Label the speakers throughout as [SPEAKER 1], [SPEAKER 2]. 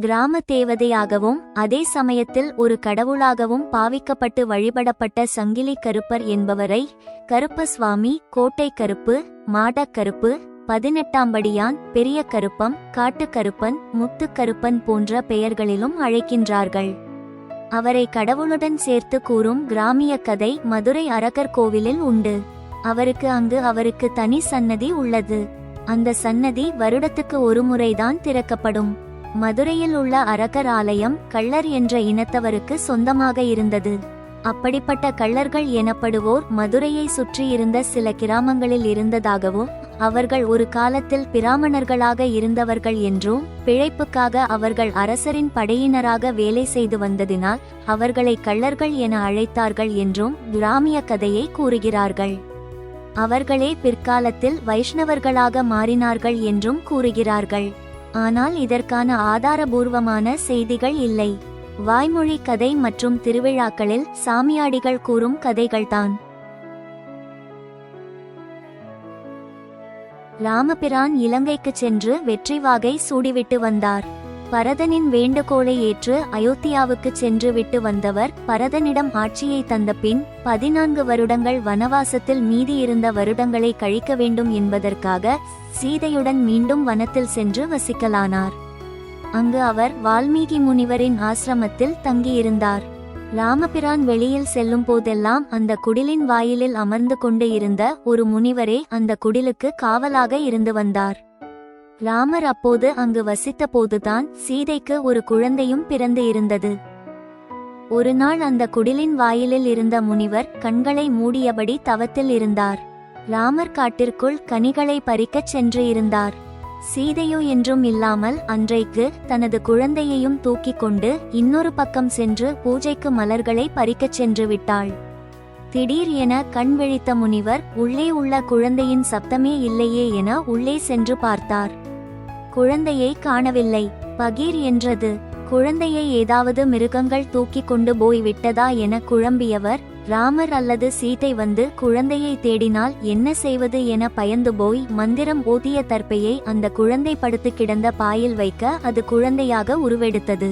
[SPEAKER 1] கிராம தேவதையாகவும் அதே சமயத்தில் ஒரு கடவுளாகவும் பாவிக்கப்பட்டு வழிபடப்பட்ட சங்கிலி கருப்பர் என்பவரை கருப்பசுவாமி கோட்டை கருப்பு மாடக் கருப்பு பதினெட்டாம்படியான் பெரிய கருப்பம் காட்டுக்கருப்பன் முத்துக்கருப்பன் போன்ற பெயர்களிலும் அழைக்கின்றார்கள். அவரை கடவுளுடன் சேர்த்து கூறும் கிராமிய கதை மதுரை அரகர் கோவிலில் உண்டு. அவருக்கு அங்கு அவருக்கு தனி சன்னதி உள்ளது. அந்த சன்னதி வருடத்துக்கு ஒரு முறைதான் திறக்கப்படும். மதுரையில் உள்ள அரக்கர் ஆலயம் கள்ளர் என்ற இனத்தவருக்கு சொந்தமாக இருந்தது. அப்படிப்பட்ட கள்ளர்கள் எனப்படுவோர் மதுரையை சுற்றியிருந்த சில கிராமங்களில் இருந்ததாகவும் அவர்கள் ஒரு காலத்தில் பிராமணர்களாக இருந்தவர்கள் என்றும் பிழைப்புக்காக அவர்கள் அரசரின் படையினராக வேலை செய்து வந்ததினால் அவர்களை கள்ளர்கள் என அழைத்தார்கள் என்றும் கிராமிய கதையை கூறுகிறார்கள். அவர்களே பிற்காலத்தில் வைஷ்ணவர்களாக மாறினார்கள் என்றும் கூறுகிறார்கள். ஆனால் இதற்கான ஆதாரபூர்வமான செய்திகள் இல்லை. வாய்மொழி கதை மற்றும் திருவிழாக்களில் சாமியாடிகள் கூறும் கதைகள்தான். ராமபிரான் இலங்கைக்கு சென்று வெற்றி வாகை சூடிவிட்டு வந்தார். பரதனின் வேண்டுகோளை ஏற்று அயோத்தியாவுக்கு சென்று விட்டு வந்தவர் பரதனிடம் ஆட்சியை தந்த பின் பதினான்கு வருடங்கள் வனவாசத்தில் மீதி இருந்த வருடங்களை கழிக்க வேண்டும் என்பதற்காக சீதையுடன் மீண்டும் வனத்தில் சென்று வசிக்கலானார். அங்கு அவர் வால்மீகி முனிவரின் ஆசிரமத்தில் தங்கியிருந்தார். ராமபிரான் வெளியில் செல்லும் போதெல்லாம் அந்த குடிலின் வாயிலில் அமர்ந்து கொண்டு இருந்த ஒரு முனிவரே அந்த குடிலுக்கு காவலாக இருந்து வந்தார். ராமர் அப்போது அங்கு வசித்த போதுதான் சீதைக்கு ஒரு குழந்தையும் பிறந்து இருந்தது. ஒரு நாள் அந்த குடிலின் வாயிலில் இருந்த முனிவர் கண்களை மூடியபடி தவத்தில் இருந்தார். ராமர் காட்டிற்குள் கனிகளை பறிக்கச் சென்று இருந்தார். சீதையோ என்றும் இல்லாமல் அன்றைக்கு தனது குழந்தையையும் தூக்கிக் கொண்டு இன்னொரு பக்கம் சென்று பூஜைக்கு மலர்களை பறிக்கச் சென்று விட்டாள். திடீர் என கண் விழித்த முனிவர் உள்ளே உள்ள குழந்தையின் சப்தமே இல்லையே என உள்ளே சென்று பார்த்தார். குழந்தையை காணவில்லை. பகீர் என்றது குழந்தையை ஏதாவது மிருகங்கள் தூக்கிக் கொண்டு போய் விட்டதா என குழம்பியவர் ராமர் அல்லது சீதை வந்து குழந்தையை தேடினால் என்ன செய்வது என பயந்து போய் மந்திரம் ஓதிய தற்பையை அந்த குழந்தை படுத்து கிடந்த பாயில் வைக்க அது குழந்தையாக உருவெடுத்தது.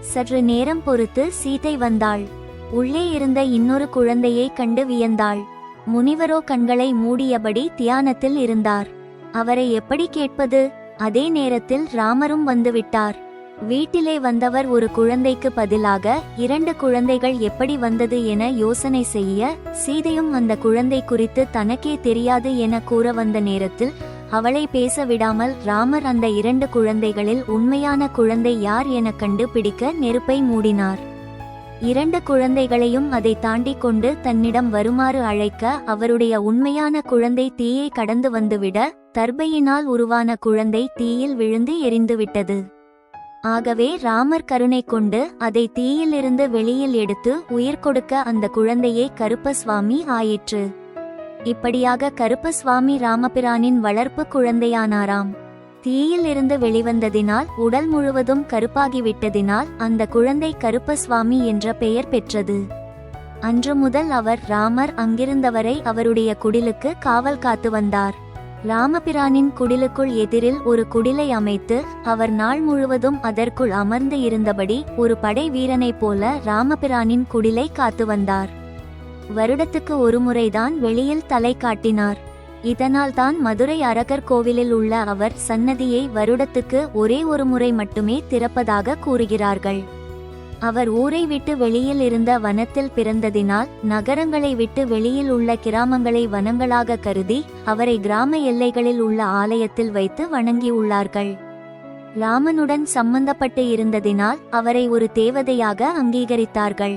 [SPEAKER 1] சற்று நேரம் பொறுத்து சீதை வந்தாள். உள்ளே இருந்த இன்னொரு குழந்தையை கண்டு வியந்தாள். முனிவரோ கண்களை மூடியபடி தியானத்தில் இருந்தார். அவரை எப்படி கேட்பது? அதே நேரத்தில் ராமரும் வந்துவிட்டார். வீட்டிலே வந்தவர் ஒரு குழந்தைக்கு பதிலாக இரண்டு குழந்தைகள் எப்படி வந்தது என யோசனை செய்ய சீதையும் அந்த குழந்தை குறித்து தனக்கே தெரியாது என கூற வந்த நேரத்தில் அவளை பேச விடாமல் ராமர் அந்த இரண்டு குழந்தைகளில் உண்மையான குழந்தை யார் என கண்டு பிடிக்க நெருப்பை மூடினார். இரண்டு குழந்தைகளையும் அதை தாண்டி கொண்டு தன்னிடம் வருமாறு அழைக்க அவருடைய உண்மையான குழந்தை தீயை கடந்து வந்துவிட தர்பையினால் உருவான குழந்தை தீயில் விழுந்து எரிந்துவிட்டது. ஆகவே ராமர் கருணை கொண்டு அதை தீயிலிருந்து வெளியில் எடுத்து உயிர் கொடுக்க அந்த குழந்தையே கருப்பசுவாமி ஆயிற்று. இப்படியாக கருப்பசுவாமி ராமபிரானின் வளர்ப்பு குழந்தையானாராம். தீயில் இருந்து வெளிவந்ததினால் உடல் முழுவதும் கருப்பாகிவிட்டதினால் அந்த குழந்தை கருப்பசுவாமி என்ற பெயர் பெற்றது. அன்று முதல் அவர் ராமர் அங்கிருந்தவரை அவருடைய குடிலுக்கு காவல் காத்து வந்தார். ராமபிரானின் குடிலுக்குள் எதிரில் ஒரு குடிலை அமைத்து அவர் நாள் முழுவதும் அதற்குள் அமர்ந்து இருந்தபடி ஒரு படை வீரனைப் போல ராமபிரானின் குடிலை காத்து வந்தார். வருடத்துக்கு ஒரு முறைதான் வெளியில் தலை காட்டினார். இதனால் தான் மதுரை அரகர் கோவிலில் உள்ள அவர் சன்னதியை வருடத்துக்கு ஒரே ஒரு முறை மட்டுமே திறப்பதாக கூறுகிறார்கள். அவர் ஊரை விட்டு வெளியில் இருந்த வனத்தில் பிறந்ததினால் நகரங்களை விட்டு வெளியில் உள்ள கிராமங்களை வனங்களாக கருதி அவரை கிராம எல்லைகளில் உள்ள ஆலயத்தில் வைத்து வணங்கியுள்ளார்கள். ராமனுடன் சம்பந்தப்பட்டு இருந்ததினால் அவரை ஒரு தேவதையாக அங்கீகரித்தார்கள்.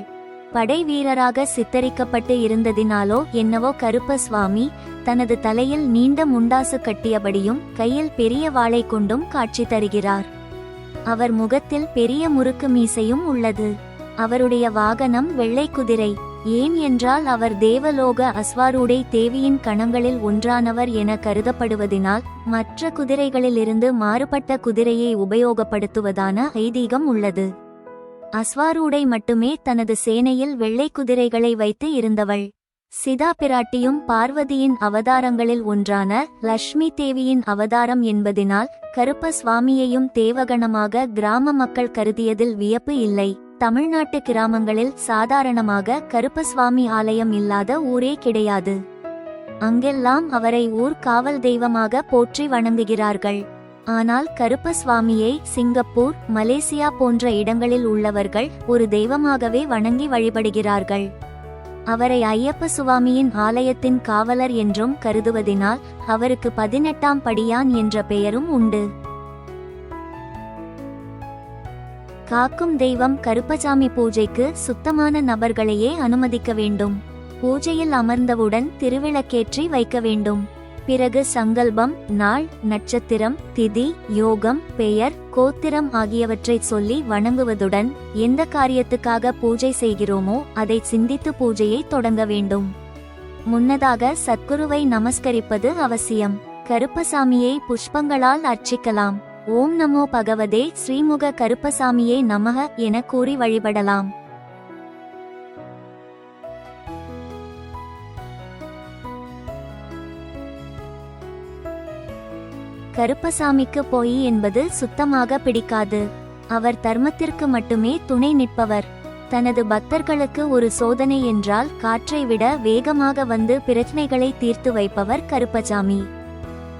[SPEAKER 1] படை வீரராக சித்தரிக்கப்பட்டு இருந்ததினாலோ என்னவோ கருப்ப சுவாமி தனது தலையில் நீண்ட முண்டாசு கட்டியபடியும் கையில் பெரிய வாளை கொண்டும் காட்சி தருகிறார். அவர் முகத்தில் பெரிய முறுக்கு மீசையும் உள்ளது. அவருடைய வாகனம் வெள்ளை குதிரை. ஏன் என்றால் அவர் தேவலோக அஸ்வாரூடை தேவியின் கணங்களில் ஒன்றானவர் என கருதப்படுவதினால் மற்ற குதிரைகளிலிருந்து மாறுபட்ட குதிரையை உபயோகப்படுத்துவதான ஐதீகம் உள்ளது. அஸ்வாரூடை மட்டுமே தனது சேனையில் வெள்ளை குதிரைகளை வைத்து இருந்தவள். சிதா பிராட்டியும் பார்வதியின் அவதாரங்களில் ஒன்றான லக்ஷ்மி தேவியின் அவதாரம் என்பதினால் கருப்ப சுவாமியையும் தேவகணமாக கிராம மக்கள் கருதியதில் வியப்பு இல்லை. தமிழ்நாட்டு கிராமங்களில் சாதாரணமாக கருப்பசுவாமி ஆலயம் இல்லாத ஊரே கிடையாது. அங்கெல்லாம் அவரை ஊர் காவல் தெய்வமாக போற்றி வணங்குகிறார்கள். ஆனால் கருப்பசுவாமியை சிங்கப்பூர் மலேசியா போன்ற இடங்களில் உள்ளவர்கள் ஒரு தெய்வமாகவே வணங்கி வழிபடுகிறார்கள். அவரை ஐயப்ப சுவாமியின் ஆலயத்தின் காவலர் என்றும் கருதுவதினால் அவருக்கு பதினெட்டாம் படியான் என்ற பெயரும் உண்டு. காக்கும் தெய்வம் கருப்பசாமி பூஜைக்கு சுத்தமான நபர்களையே அனுமதிக்க வேண்டும். பூஜையில் அமர்ந்தவுடன் திருவிளக்கேற்றி வைக்க வேண்டும். பிறகு சங்கல்பம் நாள் நட்சத்திரம் திதி யோகம் பெயர் கோத்திரம் ஆகியவற்றை சொல்லி வணங்குவதுடன் எந்த காரியத்துக்காக பூஜை செய்கிறோமோ அதை சிந்தித்து பூஜையை தொடங்க வேண்டும். முன்னதாக சத்குருவை நமஸ்கரிப்பது அவசியம். கருப்பசாமியை புஷ்பங்களால் அர்ச்சிக்கலாம். ஓம் நமோ பகவதே ஸ்ரீமுக கருப்பசாமியே நமக என கூறி வழிபடலாம். கருப்பசாமிக்கு பொய் என்பது சுத்தமாக பிடிக்காது. அவர் தர்மத்திற்கு மட்டுமே துணை நிற்பவர். தனது பக்தர்களுக்கு ஒரு சோதனை என்றால் காற்றை விட வேகமாக வந்து பிரச்சனைகளை தீர்த்து வைப்பவர் கருப்பசாமி.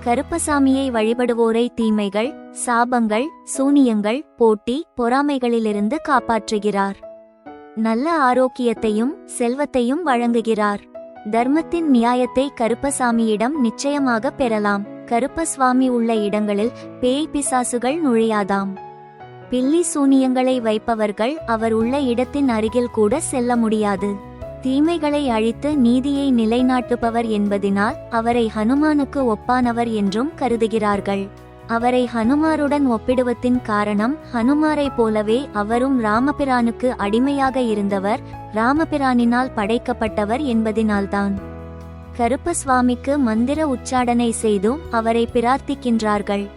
[SPEAKER 1] கருப்பசாமியை வழிபடுவோரை தீமைகள் சாபங்கள் சூனியங்கள் போட்டி பொறாமைகளிலிருந்து காப்பாற்றுகிறார். நல்ல ஆரோக்கியத்தையும் செல்வத்தையும் வழங்குகிறார். தர்மத்தின் நியாயத்தை கருப்பசாமியிடம் நிச்சயமாக பெறலாம். கருப்பசுவாமி உள்ள இடங்களில் பேய் பிசாசுகள் நுழையாதாம். பில்லி சூனியங்களை வைப்பவர்கள் அவர் உள்ள இடத்தின் அருகில் கூட செல்ல முடியாது. தீமைகளை அழித்து நீதியை நிலைநாட்டுபவர் என்பதினால் அவரை ஹனுமானுக்கு ஒப்பானவர் என்றும் கருதுகிறார்கள். அவரை ஹனுமாருடன் ஒப்பிடுவதின் காரணம் ஹனுமாரை போலவே அவரும் ராமபிரானுக்கு அடிமையாக இருந்தவர் ராமபிரானினால் படைக்கப்பட்டவர் என்பதினால்தான். கருப்பசுவாமிக்கு மந்திர உச்சாடனை செய்தும் அவரை பிரார்த்திக்கின்றார்கள்.